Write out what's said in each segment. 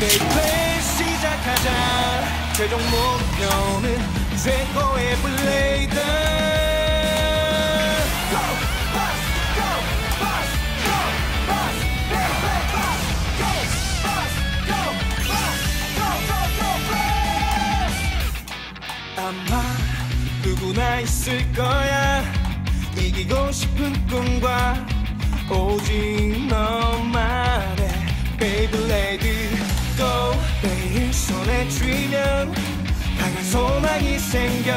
내일 시작하자. 최종 목표는 최고의 블레이드. 아마 누구나 있을 거야 이기고 싶은 꿈과 오직 너만의 베이블레이드 또 매일 손에 쥐면 강한 소망이 생겨.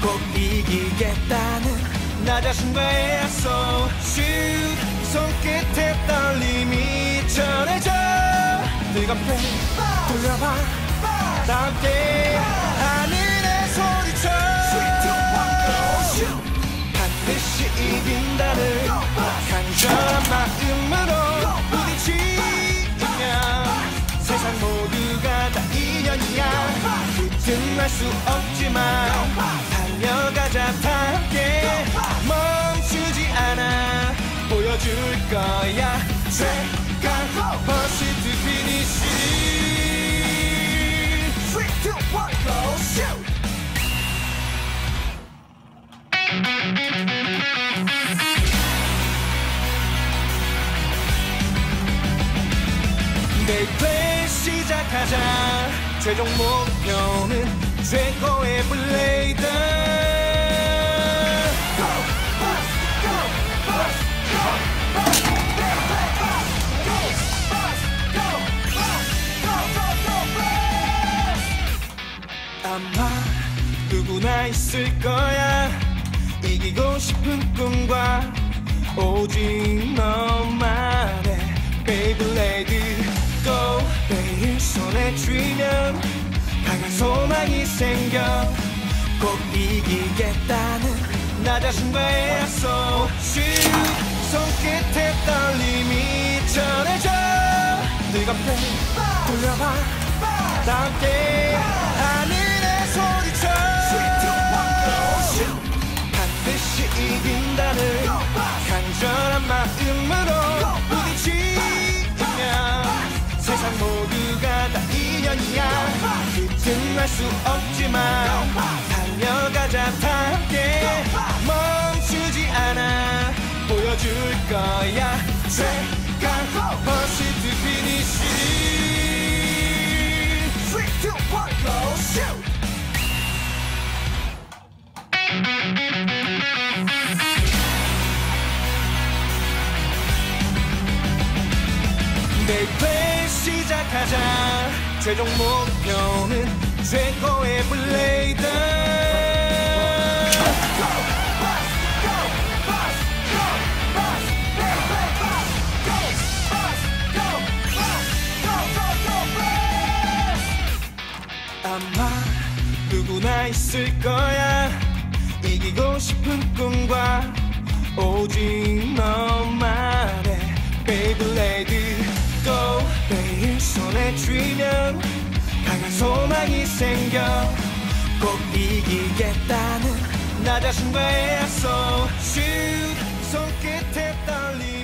꼭 이기겠다는 나 자신과의 약속 Shoot 손끝에 떨림이 전해져. 뜨겁게 돌려봐. 다 함께 끝은 수 없지만 달려가자 다 함께 멈추지 않아. 보여줄 거야. 최강 버시트 피니시. Three, two, one, go, shoot! 내일 시작하자. 최종 목표는 최고의 블레이드 아마 누구나 있을 거야. 이기고 싶은 꿈과 오직 너만의 베이블레이드 또 매일 손에 쥐면 생겨 꼭 이기겠다는 나 자신과의 약속 손끝에 떨림이 전해져. 뜨겁게 돌려봐. 다 함께 알수 없지만 달려가자 다 함께 멈추지 않아 보여줄 거야. 최강 버시트 피니시. Three, two, one, go, shoot! 내일 시작하자. 최종 목표는 최고의 블레이드 아마 누구나 있을 거야. 이기고 싶은 꿈과 오직 너만의 베이블레이드 또 매일 손에 쥐면 강한 소망이 생겨 꼭 이기겠다는 나 자신과의 약속 Shoot 손끝에 떨림